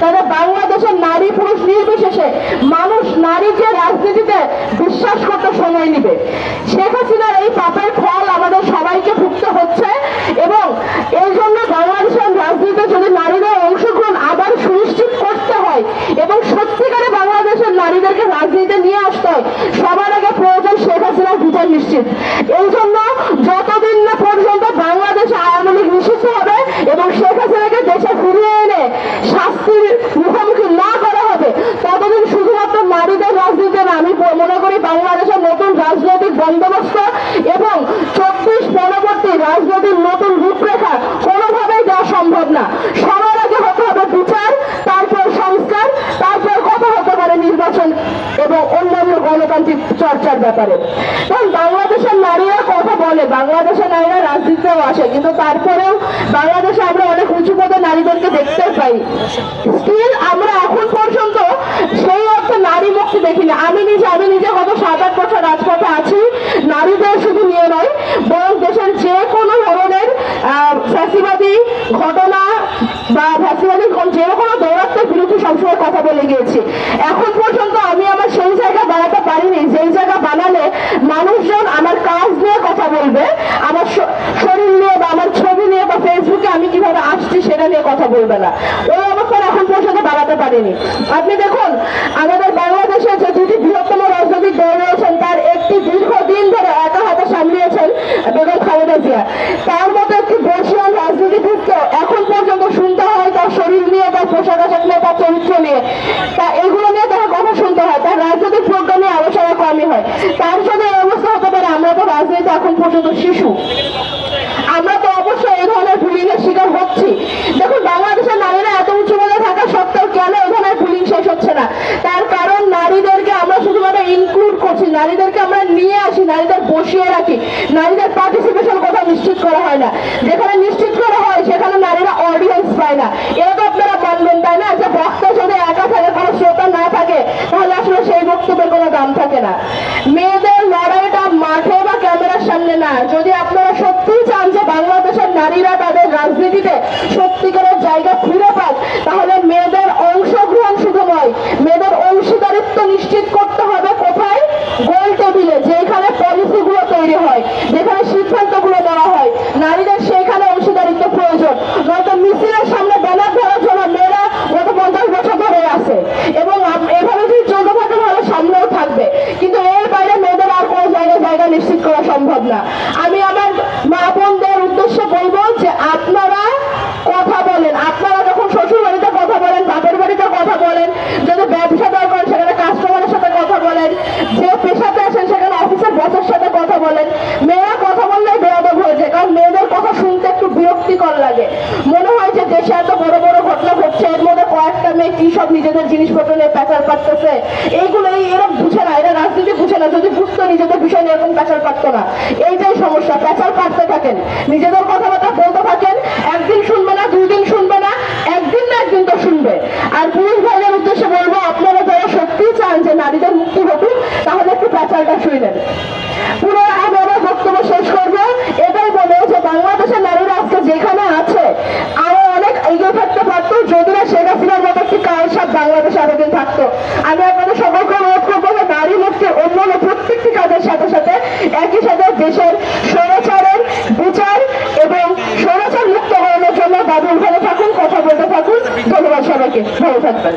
তাহলে বাংলাদেশের নারী পুরুষ নির্বিশেষে মানুষ নারীকে রাজনীতিতে বিশ্বাস করতে সময় নিবে। শেখ হাসিনার এই পাপের ফল আমাদের সবাইকে ভুগতে হচ্ছে এবং এই জন্য বাংলাদেশের রাজনীতিতে যদি নারীদের অংশগ্রহণ আবার সুনিশ্চিত করতে হয় এবং সত্যিকারে বাংলাদেশের নারীদেরকে রাজনীতিতে নিয়ে আসতে হয়, সবার আগে প্রয়োজন শেখ হাসিনার বিচার নিশ্চিত। এই জন্য যতদিন না পর্যন্ত বাংলাদেশে আওয়ামী লীগ নিষিদ্ধ হবে এবং শেখ হাসিনাকে দেশে ফিরিয়ে এনে শাস্তির মুখোমুখি না করা হবে ততদিন শুধুমাত্র নারীদের রাজনীতি না আমি মনে করি বাংলাদেশের নতুন রাজনৈতিক বন্দোবস্ত এবং চব্বিশ পরবর্তী রাজনৈতিক নতুন রূপরেখা কোনোভাবেই দেওয়া সম্ভব না। সবার আগে হতে হবে বিচার, তারপর সংস্কার, তারপর কথা হতে পারে নির্বাচন এবং অন্যান্য গণতান্ত্রিক চর্চার ব্যাপারে। কারণ বাংলাদেশের নারীরা কথা বলে, বাংলাদেশের নারীরা রাজনীতিতেও আসে, কিন্তু তারপরেও বাংলাদেশে আমরা অনেক উঁচু পদে নারীদেরকে দেখতে পাই। স্টিল আমরা এখন পর্যন্ত নারী দেখিনি আমি নিজে আমি নিজে গত সাত আট বছর রাজপথে আছি। নারীদের শুধু নিয়ে নয়, বরং দেশের যে কোনো ধরনের ফ্যাসিবাদী ঘটনা বা ফ্যাসিবাদী যে কোনো দৌরাত্মের বিরুদ্ধে সবসময় কথা বলে গিয়েছি। এখন পর্যন্ত আমি আমার সেই জায়গা বানাতে পারিনি। যেই জায়গা বানালে মানুষজন আমার কাজ নিয়ে কথা বলবে, আমার শরীর নিয়ে বা আমার ছবি নিয়ে বা ফেসবুকে আমি কীভাবে আসছি সেটা নিয়ে কথা বলবে না। ওই পারিনি আপনি দেখুন, আমাদের বাংলাদেশে যে দুটি বৃহত্তম রাজনৈতিক দল রয়েছেন, তার একটি দীর্ঘদিন ধরে একা হাতে সামলিয়েছেন বেগম খালেদা জিয়া। তার মতো একটি বর্ষিয়ান রাজনীতিবিদকে এখন পর্যন্ত শুনতে হয় তার শরীর নিয়ে, তার পোশাক আশাক নিয়ে, তার চরিত্র নিয়ে। তা এগুলো নিয়ে তার কথা শুনতে হয়, তার রাজনৈতিক প্রোগ্রামে আলোচনা কমই হয়। তার জন্য অবস্থা হতে পারে, আমরা তো রাজনীতি এখন পর্যন্ত শিশু। আমরা তো অবশ্যই এই ধরনের বুলিং এর শিকার হচ্ছি দেখুন বাংলাদেশের নারীরা এত উঁচু পদে থাকা সত্ত্বেও কেন এই ধরনের বুলিং শেষ হচ্ছে না তার কারণ নারীদেরকে আমরা শুধুমাত্র ইনক্লুড করছি নারীদেরকে আমরা নিয়ে আসি নারীদের বসিয়ে রাখি নারীদের পার্টিসিপেশন কোথাও নিশ্চিত করা হয় না। যেখানে নিশ্চিত করা হয়, সেখানে নারীরা অডিয়েন্স পায় না। এটা তো আপনারা মানবেন, তাই না? যে বক্তা যদি একা থাকে, কোনো শ্রোতা না থাকে, তাহলে আসলে সেই বক্তব্যের কোনো দাম থাকে না। মেয়েদের লড়াইটা মাঠে বা ক্যামেরার সামনে না। যদি আপনারা সত্যিই চান যে বাংলাদেশের নারীরা তাদের রাজনীতিতে সত্যিকারের জায়গা out. সব নিজেদের জিনিসপত্র নিয়ে প্যাচার পাচ্ছে এইগুলো এই এরা বুঝে না, এরা রাজনীতি বুঝে না, যদি বুঝতো নিজেদের বিষয় নিয়ে এরকম প্যাচার পারতো না। এইটাই সমস্যা প্যাচার পারতে থাকেন। নিজেদের কথাবার্তা বলতে থাকেন, একদিন শুনবে না, দুই দিন শুনবে না, একদিন না একদিন তো শুনবে। আর পুরুষ বাংলাদেশে এতদিন থাকতো। আমি আপনাদের সকলকে অনুরোধ করব যে নারী মুক্তি অন্যান্য প্রত্যেকটি কাজের সাথে সাথে একই সাথে দেশের স্বৈরাচারের বিচার এবং স্বৈরাচার মুক্ত করানোর জন্য বাবুল ভালো থাকুন, কথা বলতে থাকুন। ধন্যবাদ সবাইকে। ভালো থাকবেন।